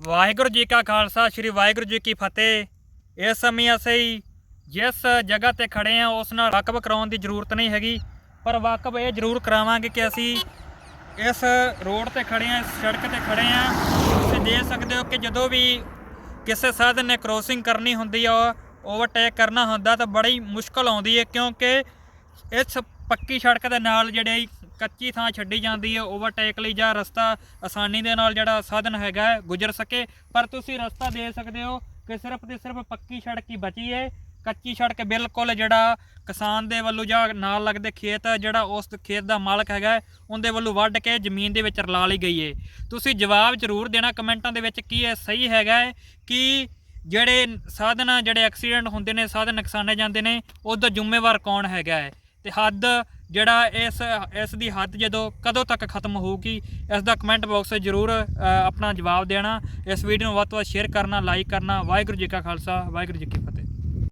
ਵਾਹਿਗੁਰੂ ਜੀ ਕਾ ਖਾਲਸਾ, ਸ੍ਰੀ ਵਾਹਿਗੁਰੂ ਜੀ ਕੀ ਫਤਿਹ। ਇਸ ਸਮੇਂ ਅਸੀਂ ਜਿਸ ਜਗ੍ਹਾ ਤੇ ਖੜੇ ਆ, ਉਸ ਨਾਲ ਵਾਕਫ ਕਰਾਉਣ ਦੀ ਜ਼ਰੂਰਤ ਨਹੀਂ ਹੈਗੀ, ਪਰ ਵਾਕਫ ਇਹ ਜ਼ਰੂਰ ਕਰਾਵਾਂਗੇ ਕਿ ਅਸੀਂ ਇਸ ਰੋਡ ਤੇ ਖੜੇ ਆ, ਇਸ ਸੜਕ ਤੇ ਖੜੇ ਆ। ਤੁਸੀਂ ਦੇਖ ਸਕਦੇ ਹੋ ਕਿ ਜਦੋਂ ਵੀ ਕਿਸੇ ਸਾਧਨ ਨੇ ਕ੍ਰੋਸਿੰਗ ਕਰਨੀ ਹੁੰਦੀ ਆ ਓਵਰਟੇਕ ਕਰਨਾ ਹੁੰਦਾ ਤਾਂ ਬੜੀ ਮੁਸ਼ਕਲ ਆਉਂਦੀ ਹੈ ਕਿਉਂਕਿ ਇਸ ਪੱਕੀ ਸੜਕ ਦੇ ਨਾਲ ਜਿਹੜੇ ਕੱਚੀ ਥਾਂ ਛੱਡੀ ਜਾਂਦੀ ਹੈ ਓਵਰਟੇਕ ਲਈ ਜਾਂ ਰਸਤਾ ਆਸਾਨੀ ਦੇ ਨਾਲ ਜਿਹੜਾ ਸਾਧਨ ਹੈਗਾ ਹੈ, ਗੁਜ਼ਰ ਸਕੇ। ਪਰ ਤੁਸੀਂ ਰਸਤਾ ਦੇ ਸਕਦੇ ਹੋ ਕਿ ਸਿਰਫ ਤੇ ਸਿਰਫ ਪੱਕੀ ਸੜਕ ਹੀ ਬਚੀ ਹੈ। ਕੱਚੀ ਸੜਕ ਬਿਲਕੁਲ ਜਿਹੜਾ ਕਿਸਾਨ ਦੇ ਵੱਲੋਂ ਜਾਂ ਨਾਲ ਲੱਗਦੇ ਖੇਤ ਜਿਹੜਾ ਉਸ ਖੇਤ ਦਾ ਮਾਲਕ ਹੈਗਾ ਉਹਦੇ ਵੱਲੋਂ ਵੱਢ ਕੇ ਜ਼ਮੀਨ ਦੇ ਵਿੱਚ ਰਲਾ ਲਈ ਗਈ ਹੈ। ਤੁਸੀਂ ਜਵਾਬ ਜ਼ਰੂਰ ਦੇਣਾ ਕਮੈਂਟਾਂ ਦੇ ਵਿੱਚ ਕੀ ਇਹ ਸਹੀ ਹੈਗਾ ਹੈ ਕਿ ਜਿਹੜੇ ਸਾਧਨ ਜਿਹੜੇ ਐਕਸੀਡੈਂਟ ਹੁੰਦੇ ਨੇ ਸਾਧਨ ਨੁਕਸਾਨੇ ਜਾਂਦੇ ਨੇ ਉਹਦਾ ਜ਼ਿੰਮੇਵਾਰ ਕੌਣ ਹੈਗਾ ਹੈ। ਤੇ ਹੱਦ ਜਿਹੜਾ ਇਸ ਇਸ ਦੀ ਹੱਦ ਜਦੋਂ ਕਦੋਂ ਤੱਕ ਖਤਮ ਹੋਊਗੀ, ਇਸ ਦਾ ਕਮੈਂਟ ਬਾਕਸ ਜ਼ਰੂਰ ਆਪਣਾ ਜਵਾਬ ਦੇਣਾ। ਇਸ ਵੀਡੀਓ ਨੂੰ ਵੱਧ ਤੋਂ ਵੱਧ ਸ਼ੇਅਰ ਕਰਨਾ ਲਾਈਕ ਕਰਨਾ। ਵਾਹਿਗੁਰੂ ਜੀ ਕਾ ਖਾਲਸਾ, ਵਾਹਿਗੁਰੂ ਜੀ ਕੀ ਫਤਿਹ।